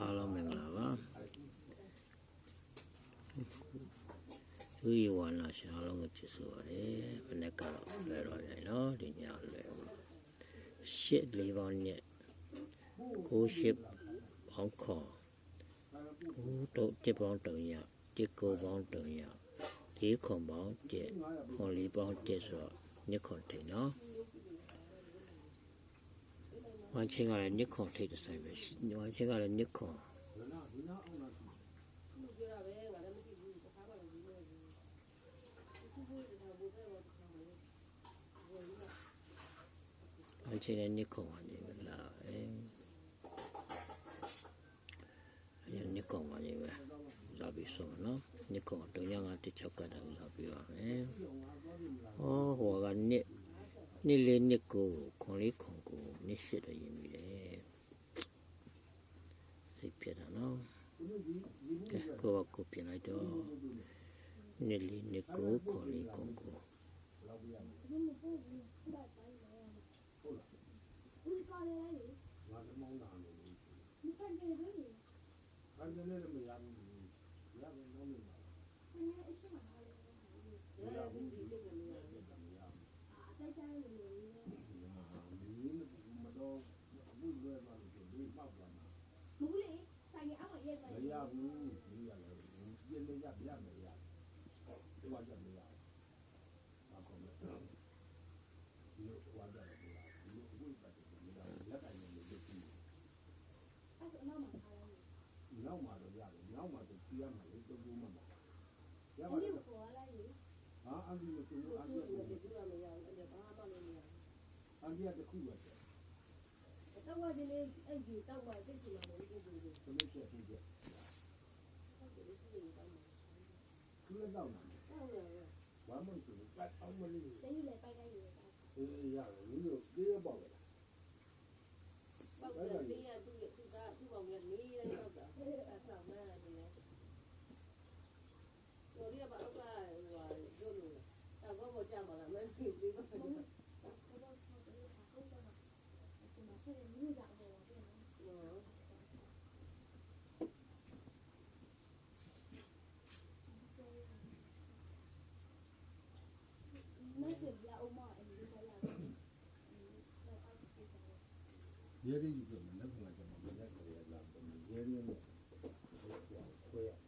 အားလုံးမင်္ဂလာပါသူရဝနာရှာအားလုံးကိုချစ်ဆိုပါတယ်ဘယ်နဲ့ကတော့လွယ်တော့ပြန်နော်ဒီညလွယ်မှာရှစ်လေးပေါင်းနဲ့ကိုရှစ်ပေါင်းခေါ်ကိုတော့တစ်ပေါင်းတုံရတစ်ကိုပေါင်းတုံရဒီခွန်ပေါင်းတစ်ခွန်လေးပေါင်းတစ်ဆိုတော့ညခွန်ထိန်နော် ဝမ်းချင်းကလည်းညစ်ခွန်ထိတ်တဲ့ဆိုင်ပဲရှိဝမ်းချင်းကလည်းညစ်ခွန်ဝမ်းချင်းလည်းညစ်ခွန်ပါနေပဲလာအဲအဲညစ်ခွန်ပါနေပဲလာပြီးဆုံးနော်ညစ်ခွန်တုံညာငါတစ်ချောက်ကတည်းကလာပြီးပါမယ်ဟောဟိုကညစ်နှစ်လေးနှစ်ကိုခွန်လေးခွန်ကို နှစ်ရှစ်တော့ရင်ပြီလေစိတ်ပြတ်တာနော်ကဲကိုကကိုပြင်လိုက်တော့နှစ်လေးနှစ်ကိုခွန်လေးခွန်ကို 没有了，我眼泪也不要没有，这完全没有，那可能有完全没有，有问题的没有，也感觉没有病。那是那么他呀？那么的呀，那么的这样嘛，一个部门嘛。你活了你？啊，俺这个工作，俺这个工作没有，俺这工作没有，俺这还得苦着点。那我今天，俺就到我这去嘛，我就工作。怎么说？怎么说？đâu quá muốn bắt ông mình đi là những người kia bảo vệ bảo vệ đi là tôi việc chúng ta tôi bảo vệ đi đây đâu cả sản phẩm mà là gì đấy rồi đi bảo ông là rồi luôn rồi à có một trang bảo là mấy thì đi ရဲရည်ယူပြမယ်လက်ခံကြမှာမရက်ကြရလားရဲရည်နဲ့ခွဲခွဲဒီအဲ့ဒီတုံးတုံးခွဲခွဲပြီးတော့ဒီကရရ